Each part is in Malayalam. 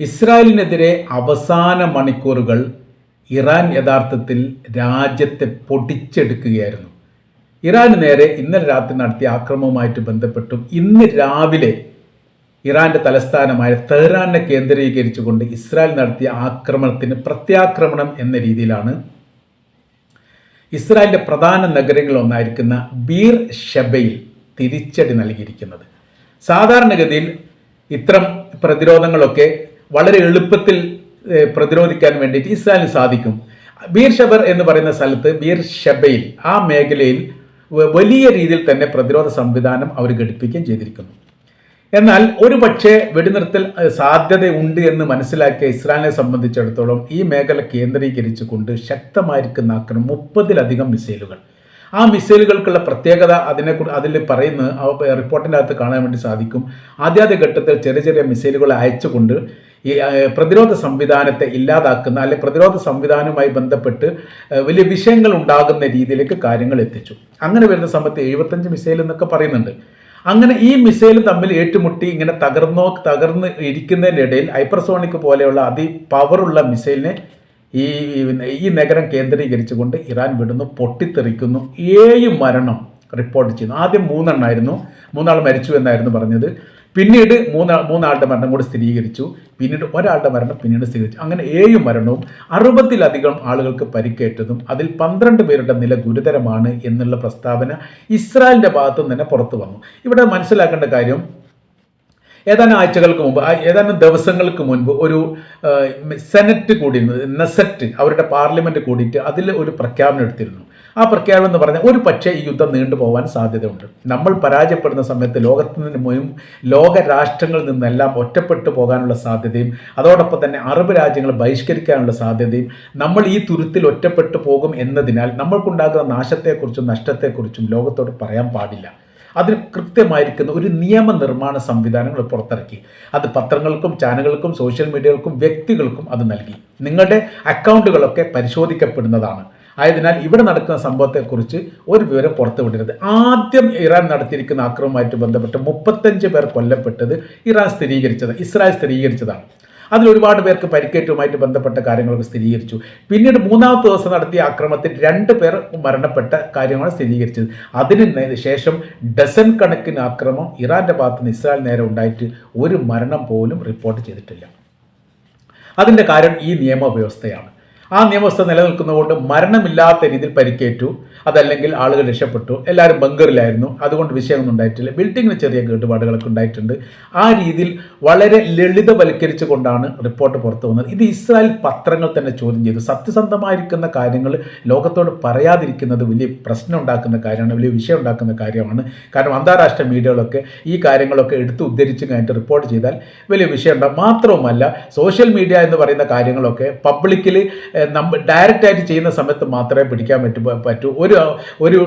ഇസ്രായേലിനെതിരെ അവസാന മണിക്കൂറുകൾ ഇറാൻ യഥാർത്ഥത്തിൽ രാജ്യത്തെ പൊടിച്ചെടുക്കുകയായിരുന്നു. ഇറാന് നേരെ ഇന്നലെ രാത്രി നടത്തിയ ആക്രമണവുമായിട്ട് ബന്ധപ്പെട്ടും ഇന്ന് രാവിലെ ഇറാന്റെ തലസ്ഥാനമായ തെഹ്റാനെ കേന്ദ്രീകരിച്ചുകൊണ്ട് ഇസ്രായേൽ നടത്തിയ ആക്രമണത്തിന് പ്രത്യാക്രമണം എന്ന രീതിയിലാണ് ഇസ്രായേലിന്റെ പ്രധാന നഗരങ്ങളൊന്നായിരിക്കുന്ന ബീർ ഷബയിൽ തിരിച്ചടി നൽകിയിരിക്കുന്നത്. സാധാരണഗതിയിൽ ഇത്തരം പ്രതിരോധങ്ങളൊക്കെ വളരെ എളുപ്പത്തിൽ പ്രതിരോധിക്കാൻ വേണ്ടിയിട്ട് ഇസ്രായേലിന് സാധിക്കും. ബീർ ഷബർ എന്ന് പറയുന്ന സ്ഥലത്ത് ബീർ ഷബയിൽ ആ മേഖലയിൽ വലിയ രീതിയിൽ തന്നെ പ്രതിരോധ സംവിധാനം അവർ ഘടിപ്പിക്കുകയും ചെയ്തിരിക്കുന്നു. എന്നാൽ ഒരു പക്ഷേ വെടിനിർത്തൽ സാധ്യതയുണ്ട് എന്ന് മനസ്സിലാക്കിയ ഇസ്രായേലിനെ സംബന്ധിച്ചിടത്തോളം ഈ മേഖല കേന്ദ്രീകരിച്ചുകൊണ്ട് ശക്തമായിരിക്കുന്ന ആക്രമണം മുപ്പതിലധികം മിസൈലുകൾ. ആ മിസൈലുകൾക്കുള്ള പ്രത്യേകത അതിനെ അതിൽ പറയുന്ന റിപ്പോർട്ടിന്റെ അകത്ത് കാണാൻ വേണ്ടി സാധിക്കും. ആദ്യാദ്യ ഘട്ടത്തിൽ ചെറിയ ചെറിയ മിസൈലുകൾ അയച്ചുകൊണ്ട് ഈ പ്രതിരോധ സംവിധാനത്തെ ഇല്ലാതാക്കുന്ന അല്ലെ പ്രതിരോധ സംവിധാനവുമായി ബന്ധപ്പെട്ട് വലിയ വിഷയങ്ങൾ ഉണ്ടാകുന്ന രീതിയിലേക്ക് കാര്യങ്ങൾ എത്തിച്ചു. അങ്ങനെ വരുന്ന സമയത്ത് എഴുപത്തഞ്ച് മിസൈൽ എന്നൊക്കെ പറയുന്നുണ്ട്. അങ്ങനെ ഈ മിസൈൽ തമ്മിൽ ഏറ്റുമുട്ടി ഇങ്ങനെ തകർന്നോ തകർന്ന് ഇരിക്കുന്നതിന്റെ ഇടയിൽ ഹൈപ്പർസോണിക് പോലെയുള്ള അതി പവറുള്ള മിസൈലിനെ ഈ ഈ നഗരം കേന്ദ്രീകരിച്ചുകൊണ്ട് ഇറാൻ വിടുന്നു പൊട്ടിത്തെറിക്കുന്നു. ഏഴ് മരണം റിപ്പോർട്ട് ചെയ്യുന്നു. ആദ്യം മൂന്നെണ്ണമായിരുന്നു മൂന്നാൾ മരിച്ചു എന്നായിരുന്നു പറഞ്ഞത്. പിന്നീട് മൂന്ന് മൂന്നാളുടെ മരണം കൂടി സ്ഥിരീകരിച്ചു. പിന്നീട് ഒരാളുടെ മരണം പിന്നീട് സ്ഥിരീകരിച്ചു. അങ്ങനെ ഏഴ് മരണവും അറുപതിലധികം ആളുകൾക്ക് പരിക്കേറ്റതും അതിൽ പന്ത്രണ്ട് പേരുടെ നില ഗുരുതരമാണ് എന്നുള്ള പ്രസ്താവന ഇസ്രായേലിന്റെ ഭാഗത്തു നിന്ന് തന്നെ പുറത്തു വന്നു. ഇവിടെ മനസ്സിലാക്കേണ്ട കാര്യം ഏതാനും ആഴ്ചകൾക്ക് മുമ്പ് ഏതാനും ദിവസങ്ങൾക്ക് മുൻപ് ഒരു സെനറ്റ് കൂടിയിരുന്നു നെസറ്റ് അവരുടെ പാർലമെന്റ് കൂടിയിട്ട് അതിൽ ഒരു പ്രഖ്യാപനം എടുത്തിരുന്നു. ആ പ്രഖ്യാപനം എന്ന് പറഞ്ഞാൽ ഒരു പക്ഷേ ഈ യുദ്ധം നീണ്ടുപോകാൻ സാധ്യതയുണ്ട്. നമ്മൾ പരാജയപ്പെടുന്ന സമയത്ത് ലോകത്തിന് മുഴുവൻ ലോക രാഷ്ട്രങ്ങളിൽ നിന്നെല്ലാം ഒറ്റപ്പെട്ടു പോകാനുള്ള സാധ്യതയും അതോടൊപ്പം തന്നെ അറബ് രാജ്യങ്ങൾ ബഹിഷ്കരിക്കാനുള്ള സാധ്യതയും നമ്മൾ ഈ തുരുത്തിൽ ഒറ്റപ്പെട്ടു പോകും എന്നതിനാൽ നമ്മൾക്കുണ്ടാകുന്ന നാശത്തെക്കുറിച്ചും നഷ്ടത്തെക്കുറിച്ചും ലോകത്തോട് പറയാൻ പാടില്ല. അതിന് കൃത്യമായിരിക്കുന്ന ഒരു നിയമനിർമ്മാണ സംവിധാനങ്ങൾ പുറത്തിറക്കി. അത് പത്രങ്ങൾക്കും ചാനലുകൾക്കും സോഷ്യൽ മീഡിയകൾക്കും വ്യക്തികൾക്കും അത് നൽകി. നിങ്ങളുടെ അക്കൗണ്ടുകളൊക്കെ പരിശോധിക്കപ്പെടുന്നതാണ്. ആയതിനാൽ ഇവിടെ നടക്കുന്ന സംഭവത്തെക്കുറിച്ച് ഒരു വിവരം പുറത്തുവിടരുത് ആദ്യം ഇറാൻ നടത്തിയിരിക്കുന്ന ആക്രമണവുമായിട്ട് ബന്ധപ്പെട്ട് മുപ്പത്തഞ്ച് പേർ കൊല്ലപ്പെട്ടത് ഇറാൻ സ്ഥിരീകരിച്ചത് ഇസ്രായേൽ സ്ഥിരീകരിച്ചതാണ്. അതിൽ ഒരുപാട് പേർക്ക് പരിക്കേറ്റവുമായിട്ട് ബന്ധപ്പെട്ട കാര്യങ്ങളൊക്കെ സ്ഥിരീകരിച്ചു. പിന്നീട് മൂന്നാമത്തെ ദിവസം നടത്തിയ ആക്രമണത്തിൽ രണ്ട് പേർ മരണപ്പെട്ട കാര്യങ്ങളാണ് സ്ഥിരീകരിച്ചത്. അതിന് ശേഷം ഡസൻ കണക്കിന് ആക്രമം ഇറാന്റെ ഭാഗത്ത് നിന്ന് ഇസ്രായേൽ നേരെ ഉണ്ടായിട്ട് ഒരു മരണം പോലും റിപ്പോർട്ട് ചെയ്തിട്ടില്ല. അതിന്റെ കാരണം ഈ നിയമവ്യവസ്ഥയാണ്. ആ നിയമവ്യവസ്ഥ നിലനിൽക്കുന്നതുകൊണ്ട് മരണമില്ലാത്ത രീതിയിൽ പരിക്കേറ്റു. അതല്ലെങ്കിൽ ആളുകൾ രക്ഷപ്പെട്ടു. എല്ലാവരും ബങ്കറിലായിരുന്നു അതുകൊണ്ട് വിഷയമൊന്നും ഉണ്ടായിട്ടില്ല. ബിൽഡിങ്ങിന് ചെറിയ കേടുപാടുകളൊക്കെ ഉണ്ടായിട്ടുണ്ട്. ആ രീതിയിൽ വളരെ ലളിതവൽക്കരിച്ചു കൊണ്ടാണ് റിപ്പോർട്ട് പുറത്തു വന്നത്. ഇത് ഇസ്രായേൽ പത്രങ്ങൾ തന്നെ ചോദ്യം ചെയ്തു. സത്യസന്ധമായിരിക്കുന്ന കാര്യങ്ങൾ ലോകത്തോട് പറയാതിരിക്കുന്നത് വലിയ പ്രശ്നം ഉണ്ടാക്കുന്ന കാര്യമാണ് വലിയ വിഷയം ഉണ്ടാക്കുന്ന കാര്യമാണ്. കാരണം അന്താരാഷ്ട്ര മീഡിയകളൊക്കെ ഈ കാര്യങ്ങളൊക്കെ എടുത്ത് ഉദ്ധരിച്ച് കഴിഞ്ഞിട്ട് റിപ്പോർട്ട് ചെയ്താൽ വലിയ വിഷയം ഉണ്ടാകും മാത്രവുമല്ല സോഷ്യൽ മീഡിയ എന്ന് പറയുന്ന കാര്യങ്ങളൊക്കെ പബ്ലിക്കിൽ നമ്മൾ ഡയറക്റ്റായിട്ട് ചെയ്യുന്ന സമയത്ത് മാത്രമേ പിടിക്കാൻ പറ്റൂ പറ്റൂ. ഒരു ഒരു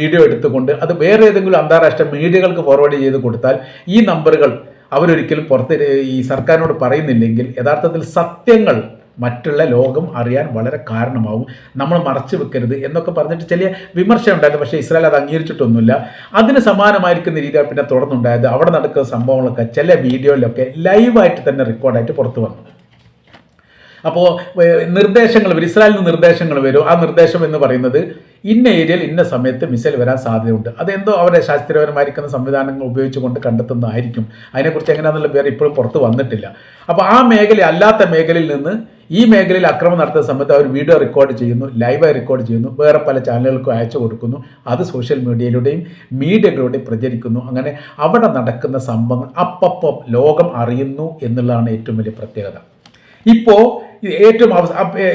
വീഡിയോ എടുത്തുകൊണ്ട് അത് വേറെ ഏതെങ്കിലും അന്താരാഷ്ട്ര മീഡിയകൾക്ക് ഫോർവേഡ് ചെയ്ത് കൊടുത്താൽ ഈ നമ്പറുകൾ അവരൊരിക്കലും പുറത്ത് ഈ സർക്കാരിനോട് പറയുന്നില്ലെങ്കിൽ യഥാർത്ഥത്തിൽ സത്യങ്ങൾ മറ്റുള്ള ലോകം അറിയാൻ വളരെ കാരണമാവും. നമ്മൾ മറച്ചു വെക്കരുത് എന്നൊക്കെ പറഞ്ഞിട്ട് ചെറിയ വിമർശനം ഉണ്ടായിരുന്നു. പക്ഷേ ഇസ്രായേൽ അത് അംഗീകരിച്ചിട്ടൊന്നുമില്ല. അതിന് സമാനമായിരിക്കുന്ന രീതിയാണ് പിന്നെ തുടർന്നുണ്ടായത്. അവിടെ നടക്കുന്ന സംഭവങ്ങളൊക്കെ ചില വീഡിയോയിലൊക്കെ ലൈവായിട്ട് തന്നെ റെക്കോർഡായിട്ട് പുറത്തു വന്നു. അപ്പോൾ നിർദ്ദേശങ്ങൾ വരും. ഇസ്രായേലിൽ നിന്ന് നിർദ്ദേശങ്ങൾ വരും. ആ നിർദ്ദേശം എന്ന് പറയുന്നത് ഇന്ന ഏരിയയിൽ ഇന്ന സമയത്ത് മിസൈൽ വരാൻ സാധ്യതയുണ്ട്. അതെന്തോ അവരെ ശാസ്ത്രീയപരമായിരിക്കുന്ന സംവിധാനങ്ങൾ ഉപയോഗിച്ചുകൊണ്ട് കണ്ടെത്തുന്നതായിരിക്കും. അതിനെക്കുറിച്ച് എങ്ങനെയാണെന്നുള്ള പേര് ഇപ്പോഴും പുറത്ത് വന്നിട്ടില്ല. അപ്പോൾ ആ മേഖല അല്ലാത്ത മേഖലയിൽ നിന്ന് ഈ മേഖലയിൽ അക്രമം നടത്തുന്ന സമയത്ത് അവർ വീഡിയോ റെക്കോർഡ് ചെയ്യുന്നു ലൈവായി റെക്കോർഡ് ചെയ്യുന്നു വേറെ പല ചാനലുകൾക്കും അയച്ചു കൊടുക്കുന്നു. അത് സോഷ്യൽ മീഡിയയിലൂടെയും മീഡിയകളിലൂടെയും പ്രചരിക്കുന്നു. അങ്ങനെ അവിടെ നടക്കുന്ന സംഭവങ്ങൾ അപ്പപ്പം ലോകം അറിയുന്നു എന്നുള്ളതാണ് ഏറ്റവും വലിയ പ്രത്യേകത. ഇപ്പോ ഇത് ഏറ്റവും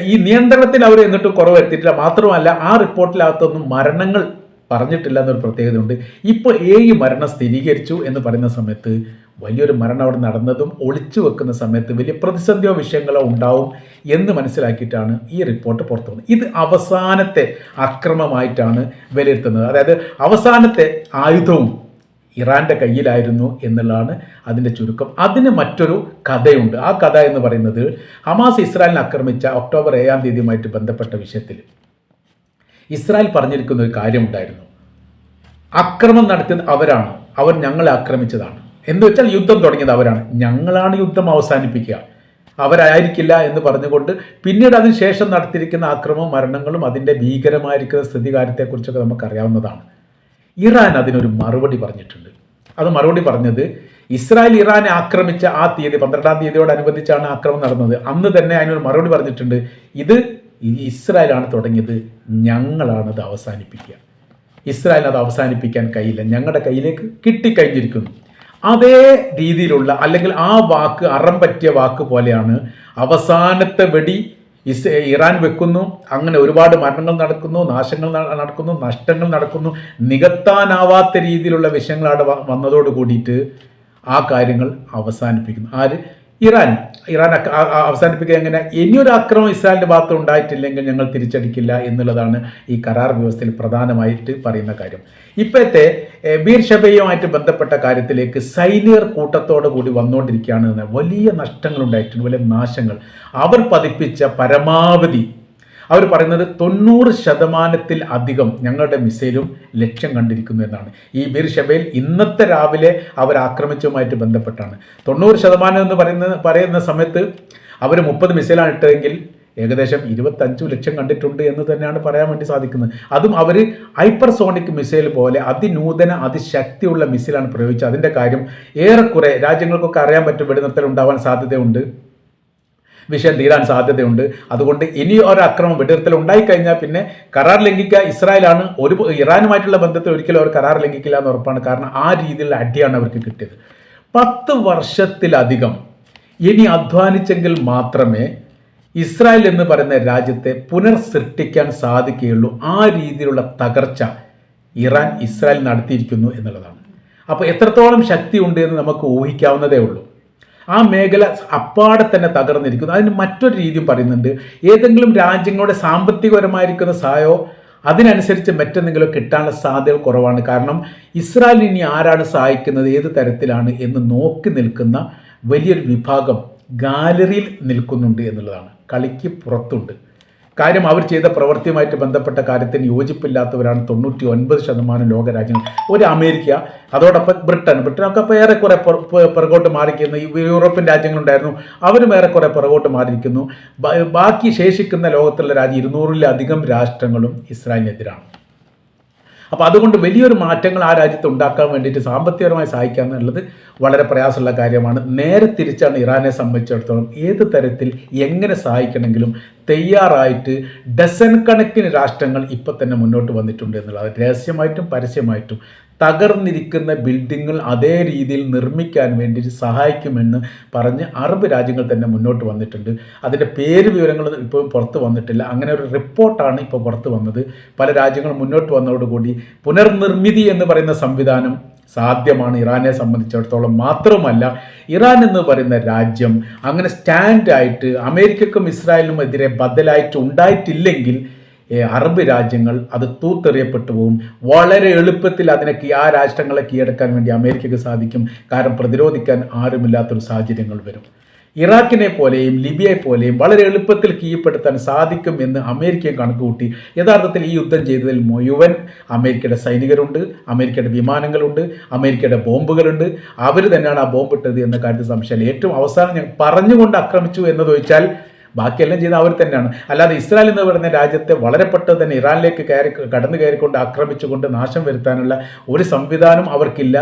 ഈ നിയന്ത്രണത്തിൽ അവർ എന്നിട്ട് കുറവ് വരുത്തിയിട്ടില്ല. മാത്രമല്ല ആ റിപ്പോർട്ടിനകത്തൊന്നും മരണങ്ങൾ പറഞ്ഞിട്ടില്ല എന്നൊരു പ്രത്യേകതയുണ്ട്. ഇപ്പോൾ ഏഴ് മരണം സ്ഥിരീകരിച്ചു എന്ന് പറയുന്ന സമയത്ത് വലിയൊരു മരണം അവിടെ നടന്നതും ഒളിച്ചു വെക്കുന്ന സമയത്ത് വലിയ പ്രതിസന്ധിയോ വിഷയങ്ങളോ ഉണ്ടാവും എന്ന് മനസ്സിലാക്കിയിട്ടാണ് ഈ റിപ്പോർട്ട് പുറത്തു വന്നത്. ഇത് അവസാനത്തെ അക്രമമായിട്ടാണ് വിലയിരുത്തുന്നത്. അതായത് അവസാനത്തെ ആയുധവും ഇറാന്റെ കയ്യിലായിരുന്നു എന്നുള്ളതാണ് അതിന്റെ ചുരുക്കം. അതിന് മറ്റൊരു കഥയുണ്ട്. ആ കഥ എന്ന് പറയുന്നത് ഹമാസ് ഇസ്രായേലിനെ ആക്രമിച്ച ഒക്ടോബർ ഏഴാം തീയതിയുമായിട്ട് ബന്ധപ്പെട്ട വിഷയത്തിൽ. ഇസ്രായേൽ പറഞ്ഞിരിക്കുന്ന ഒരു കാര്യമുണ്ടായിരുന്നു അക്രമം നടത്തിയത് അവരാണ്. അവർ ഞങ്ങളെ ആക്രമിച്ചതാണ്. എന്ന് വെച്ചാൽ യുദ്ധം തുടങ്ങിയത് അവരാണ്. ഞങ്ങളാണ് യുദ്ധം അവസാനിപ്പിക്കുക. അവരായിരിക്കില്ല എന്ന് പറഞ്ഞുകൊണ്ട് പിന്നീട് അതിന് ശേഷം നടത്തിയിരിക്കുന്ന ആക്രമവും മരണങ്ങളും അതിന്റെ ഭീകരമായിരിക്കുന്ന സ്ഥിതികാര്യത്തെക്കുറിച്ചൊക്കെ നമുക്കറിയാവുന്നതാണ്. ഇറാൻ അതിനൊരു മറുപടി പറഞ്ഞിട്ടുണ്ട്. അത് മറുപടി പറഞ്ഞത് ഇസ്രായേൽ ഇറാനെ ആക്രമിച്ച ആ തീയതി പന്ത്രണ്ടാം തീയതിയോടനുബന്ധിച്ചാണ് ആക്രമണം നടന്നത്. അന്ന് തന്നെ അതിനൊരു മറുപടി പറഞ്ഞിട്ടുണ്ട്. ഇത് ഇസ്രായേലാണ് തുടങ്ങിയത്. ഞങ്ങളാണ് അത് അവസാനിപ്പിക്കുക. ഇസ്രായേൽ അത് അവസാനിപ്പിക്കാൻ കഴിയില്ല. ഞങ്ങളുടെ കയ്യിലേക്ക് കിട്ടിക്കഴിഞ്ഞിരിക്കുന്നു. അതേ രീതിയിലുള്ള അല്ലെങ്കിൽ ആ വാക്ക് അറം പറ്റിയ വാക്ക് പോലെയാണ് അവസാനത്തെ വെടി ഇസ് ഇറാൻ വെക്കുന്നു അങ്ങനെ ഒരുപാട് മരണങ്ങൾ നടക്കുന്നു നാശങ്ങൾ നടക്കുന്നു നഷ്ടങ്ങൾ നടക്കുന്നു. നികത്താനാവാത്ത രീതിയിലുള്ള വിഷയങ്ങൾ അവിടെ വന്നതോട് കൂടിയിട്ട് ആ കാര്യങ്ങൾ അവസാനിപ്പിക്കുന്നു. ആര്? ഇറാൻ ഇറാൻ അവസാനിപ്പിക്കുക എങ്ങനെ? ഇനിയൊരു അക്രമം ഇസ്രായേലിന്റെ ഭാഗത്ത് ഉണ്ടായിട്ടില്ലെങ്കിൽ ഞങ്ങൾ തിരിച്ചടിക്കില്ല എന്നുള്ളതാണ് ഈ കരാർ വ്യവസ്ഥയിൽ പ്രധാനമായിട്ട് പറയുന്ന കാര്യം. ഇപ്പോഴത്തെ ബീർ ഷബയുമായിട്ട് ബന്ധപ്പെട്ട കാര്യത്തിലേക്ക് സൈനികർ കൂട്ടത്തോടു കൂടി വന്നുകൊണ്ടിരിക്കുകയാണ് വലിയ നഷ്ടങ്ങൾ ഉണ്ടായിട്ടുണ്ട് വലിയ നാശങ്ങൾ. അവർ പതിപ്പിച്ച പരമാവധി അവർ പറയുന്നത് തൊണ്ണൂറ് ശതമാനത്തിൽ അധികം ഞങ്ങളുടെ മിസൈലും ലക്ഷ്യം കണ്ടിരിക്കുന്നു എന്നാണ്. ഈ ബീർ ഷബേൽ ഇന്നത്തെ രാവിലെ അവർ ആക്രമിച്ചതുമായിട്ട് ബന്ധപ്പെട്ടാണ്. തൊണ്ണൂറ് ശതമാനം എന്ന് പറയുന്ന പറയുന്ന സമയത്ത് അവർ മുപ്പത് മിസൈലാണ് ഇട്ടതെങ്കിൽ ഏകദേശം ഇരുപത്തഞ്ചു ലക്ഷം കണ്ടിട്ടുണ്ട് എന്ന് തന്നെയാണ് പറയാൻ വേണ്ടി സാധിക്കുന്നത്. അതും അവർ ഹൈപ്പർസോണിക് മിസൈൽ പോലെ അതിനൂതന അതിശക്തിയുള്ള മിസൈലാണ് പ്രയോഗിച്ചത്. അതിന്റെ കാര്യം ഏറെക്കുറെ രാജ്യങ്ങൾക്കൊക്കെ അറിയാൻ പറ്റും വെടിനിർത്തൽ ഉണ്ടാവാൻ സാധ്യതയുണ്ട്. വിഷയം തീരാൻ സാധ്യതയുണ്ട്. അതുകൊണ്ട് ഇനി ഒരു അക്രമം വെടിനിർത്തൽ ഉണ്ടായിക്കഴിഞ്ഞാൽ പിന്നെ കരാർ ലംഘിക്കുക ഇസ്രായേലാണ്. ഒരു ഇറാനുമായിട്ടുള്ള ബന്ധത്തിൽ ഒരിക്കലും അവർ കരാർ ലംഘിക്കില്ല എന്ന് ഉറപ്പാണ് കാരണം ആ രീതിയിലുള്ള അടിയാണ് അവർക്ക് കിട്ടിയത്. പത്ത് വർഷത്തിലധികം ഇനി അധ്വാനിച്ചെങ്കിൽ മാത്രമേ ഇസ്രായേൽ എന്ന് പറയുന്ന രാജ്യത്തെ പുനർസൃഷ്ടിക്കാൻ സാധിക്കുകയുള്ളൂ. ആ രീതിയിലുള്ള തകർച്ച ഇറാൻ ഇസ്രായേൽ നടത്തിയിരിക്കുന്നു എന്നുള്ളതാണ്. അപ്പോൾ എത്രത്തോളം ശക്തി ഉണ്ട് എന്ന് നമുക്ക് ഊഹിക്കാവുന്നതേ ഉള്ളൂ. ആ മേഖല അപ്പാടെ തന്നെ തകർന്നിരിക്കുന്നു. അതിന് മറ്റൊരു രീതിയും പറയുന്നുണ്ട്. ഏതെങ്കിലും രാജ്യങ്ങളുടെ സാമ്പത്തികപരമായിരിക്കുന്ന സഹായമോ അതിനനുസരിച്ച് മറ്റെന്തെങ്കിലും കിട്ടാനുള്ള സാധ്യത കുറവാണ്. കാരണം ഇസ്രായേൽ ഇനി ആരാണ് സഹായിക്കുന്നത്? ഏത് തരത്തിലാണ് എന്ന് നോക്കി നിൽക്കുന്ന വലിയൊരു വിഭാഗം ഗാലറിയിൽ നിൽക്കുന്നുണ്ട് എന്നുള്ളതാണ്. കളിക്ക് പുറത്തുണ്ട്. കാര്യം അവർ ചെയ്ത പ്രവൃത്തിയുമായിട്ട് ബന്ധപ്പെട്ട കാര്യത്തിന് യോജിപ്പില്ലാത്തവരാണ് തൊണ്ണൂറ്റി ഒൻപത് ശതമാനം ലോകരാജ്യങ്ങൾ. ഒരു അമേരിക്ക അതോടൊപ്പം ബ്രിട്ടൻ. ബ്രിട്ടനൊക്കെ ഇപ്പോൾ ഏറെക്കുറെ പുറകോട്ട് മാറിക്കുന്നു യൂറോപ്യൻ രാജ്യങ്ങളുണ്ടായിരുന്നു. അവരും ഏറെക്കുറെ പുറകോട്ട് മാറിയിരിക്കുന്നു. ബാക്കി ശേഷിക്കുന്ന ലോകത്തുള്ള രാജ്യം ഇരുന്നൂറിലധികം രാഷ്ട്രങ്ങളും ഇസ്രായേലിനെതിരാണ്. അപ്പോൾ അതുകൊണ്ട് വലിയൊരു മാറ്റങ്ങൾ ആ രാജ്യത്ത് ഉണ്ടാക്കാൻ വേണ്ടിയിട്ട് സാമ്പത്തികപരമായി സഹായിക്കുക എന്നുള്ളത് വളരെ പ്രയാസമുള്ള കാര്യമാണ്. നേരെ തിരിച്ചാണ് ഇറാനെ സംബന്ധിച്ചിടത്തോളം ഏത് തരത്തിൽ എങ്ങനെ സഹായിക്കണമെങ്കിലും തയ്യാറായിട്ട് ഡസൻ കണക്കിന് രാഷ്ട്രങ്ങൾ ഇപ്പം തന്നെ മുന്നോട്ട് വന്നിട്ടുണ്ട് എന്നുള്ളത്. രഹസ്യമായിട്ടും പരസ്യമായിട്ടും തകർന്നിരിക്കുന്ന ബിൽഡിങ്ങുകൾ അതേ രീതിയിൽ നിർമ്മിക്കാൻ വേണ്ടി സഹായിക്കുമെന്ന് പറഞ്ഞ് അറബ് രാജ്യങ്ങൾ തന്നെ മുന്നോട്ട് വന്നിട്ടുണ്ട്. അതിന്റെ പേര് വിവരങ്ങൾ ഇപ്പോൾ പുറത്ത് വന്നിട്ടില്ല. അങ്ങനെ ഒരു റിപ്പോർട്ടാണ് ഇപ്പോൾ പുറത്ത് വന്നത്. പല രാജ്യങ്ങളും മുന്നോട്ട് വന്നതോടുകൂടി പുനർനിർമ്മിതി എന്ന് പറയുന്ന സംവിധാനം സാധ്യമാണ് ഇറാനെ സംബന്ധിച്ചിടത്തോളം മാത്രമല്ല ഇറാൻ എന്ന് പറയുന്ന രാജ്യം അങ്ങനെ സ്റ്റാൻഡായിട്ട് അമേരിക്കക്കും ഇസ്രായേലിനും എതിരെ ബദലായിട്ട് ഉണ്ടായിട്ടില്ലെങ്കിൽ അറബ് രാജ്യങ്ങൾ അത് തൂത്തെറിയപ്പെട്ടു പോകും വളരെ എളുപ്പത്തിൽ അതിനെ ആ രാഷ്ട്രങ്ങളെ കീഴടക്കാൻ വേണ്ടി അമേരിക്കക്ക് സാധിക്കും. കാരണം പ്രതിരോധിക്കാൻ ആരുമില്ലാത്തൊരു സാഹചര്യങ്ങൾ വരും. ഇറാഖിനെ പോലെയും ലിബിയയെ പോലെയും വളരെ എളുപ്പത്തിൽ കീഴ്പ്പെടുത്താൻ സാധിക്കും എന്ന് അമേരിക്കയും കണക്കുകൂട്ടി. യഥാർത്ഥത്തിൽ ഈ യുദ്ധം ചെയ്തതിൽ മുഴുവൻ അമേരിക്കയുടെ സൈനികരുണ്ട് അമേരിക്കയുടെ വിമാനങ്ങളുണ്ട് അമേരിക്കയുടെ ബോംബുകളുണ്ട്. അവർ തന്നെയാണ് ആ ബോംബ് ഇട്ടത് എന്ന കാര്യത്തിൽ സംശയമില്ല. ഏറ്റവും അവസാനം ഞാൻ പറഞ്ഞുകൊണ്ട് ആക്രമിച്ചു എന്ന് ചോദിച്ചാൽ ബാക്കിയെല്ലാം ചെയ്ത അവർ തന്നെയാണ്. അല്ലാതെ ഇസ്രായേൽ എന്ന് പറയുന്ന രാജ്യത്തെ വളരെ പെട്ടെന്ന് തന്നെ ഇറാനിലേക്ക് കയറി കടന്നു കയറിക്കൊണ്ട് ആക്രമിച്ചുകൊണ്ട് നാശം വരുത്താനുള്ള ഒരു സംവിധാനം അവർക്കില്ല.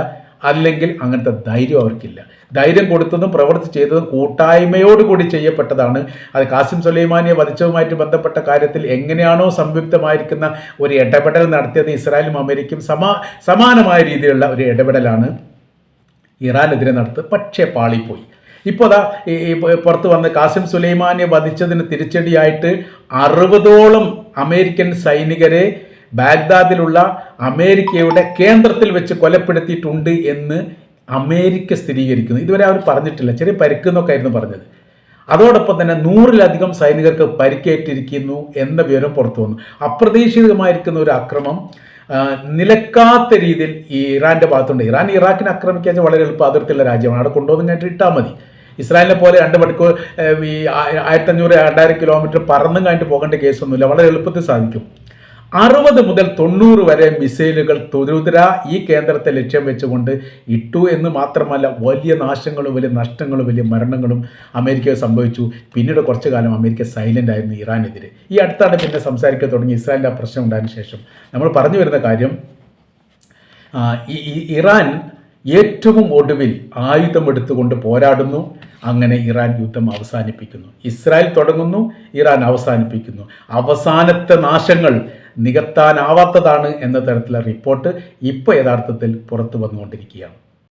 അല്ലെങ്കിൽ അങ്ങനത്തെ ധൈര്യം അവർക്കില്ല. ധൈര്യം കൊടുത്തതും പ്രവർത്തി ചെയ്തതും കൂട്ടായ്മയോടുകൂടി ചെയ്യപ്പെട്ടതാണ്. അത് കാസിം സുലൈമാനിയെ വധിച്ചതുമായിട്ട് ബന്ധപ്പെട്ട കാര്യത്തിൽ എങ്ങനെയാണോ സംയുക്തമായിരിക്കുന്ന ഒരു ഇടപെടൽ നടത്തിയത് ഇസ്രായേലും അമേരിക്കയും സമാ സമാനമായ രീതിയിലുള്ള ഒരു ഇടപെടലാണ് ഇറാനെതിരെ നടത്തുന്നത് പക്ഷേ പാളിപ്പോയി. ഇപ്പോൾ അതാ ഈ പുറത്ത് വന്ന് കാസിം സുലൈമാനെ വധിച്ചതിന് തിരിച്ചടിയായിട്ട് അറുപതോളം അമേരിക്കൻ സൈനികരെ ബാഗ്ദാദിലുള്ള അമേരിക്കയുടെ കേന്ദ്രത്തിൽ വെച്ച് കൊലപ്പെടുത്തിയിട്ടുണ്ട് എന്ന് അമേരിക്ക സ്ഥിരീകരിക്കുന്നു. ഇതുവരെ അവർ പറഞ്ഞിട്ടില്ല. ചെറിയ പരിക്കെന്നൊക്കെ ആയിരുന്നു പറഞ്ഞത്. അതോടൊപ്പം തന്നെ നൂറിലധികം സൈനികർക്ക് പരിക്കേറ്റിരിക്കുന്നു എന്ന വിവരം പുറത്തു വന്നു. അപ്രതീക്ഷിതമായിരിക്കുന്ന ഒരു അക്രമം നിലക്കാത്ത രീതിയിൽ ഈ ഇറാന്റെ ഭാഗത്തുണ്ട്. ഇറാൻ ഇറാഖിനെ ആക്രമിക്കാൻ വളരെ എളുപ്പം. അതിർത്തിയുള്ള രാജ്യമാണ്. അവിടെ കൊണ്ടുവന്ന് കഴിഞ്ഞിട്ട് ഇട്ടാൽ മതി. ഇസ്രായേലിനെ പോലെ രണ്ട് മണിക്കൂർ ഈ ആയിരത്തഞ്ഞൂറ് രണ്ടായിരം കിലോമീറ്റർ പറന്നും കഴിഞ്ഞിട്ട് പോകേണ്ട കേസൊന്നുമില്ല. വളരെ എളുപ്പത്തിൽ സാധിക്കും. അറുപത് മുതൽ തൊണ്ണൂറ് വരെ മിസൈലുകൾ തുരുതുര ഈ കേന്ദ്രത്തെ ലക്ഷ്യം വെച്ചുകൊണ്ട് ഇട്ടു എന്ന് മാത്രമല്ല വലിയ നാശങ്ങളും വലിയ നഷ്ടങ്ങളും വലിയ മരണങ്ങളും അമേരിക്ക സംഭവിച്ചു. പിന്നീട് കുറച്ചു കാലം അമേരിക്ക സൈലന്റ് ആയിരുന്നു ഇറാനെതിരെ. ഈ അടുത്താണ് പിന്നെ സംസാരിക്കാൻ തുടങ്ങി ഇസ്രായേലിന്റെ ആ പ്രശ്നം ഉണ്ടായതിനു ശേഷം. നമ്മൾ പറഞ്ഞു വരുന്ന കാര്യം ഇറാൻ ഏറ്റവും ഒടുവിൽ ആയുധമെടുത്തുകൊണ്ട് പോരാടുന്നു. അങ്ങനെ ഇറാൻ യുദ്ധം അവസാനിപ്പിക്കുന്നു. ഇസ്രായേൽ തുടങ്ങുന്നു ഇറാൻ അവസാനിപ്പിക്കുന്നു. അവസാനത്തെ നാശങ്ങൾ നികത്താനാവാത്തതാണ് എന്ന തരത്തിലുള്ള റിപ്പോർട്ട് ഇപ്പോൾ യഥാർത്ഥത്തിൽ പുറത്തു വന്നുകൊണ്ടിരിക്കുകയാണ്.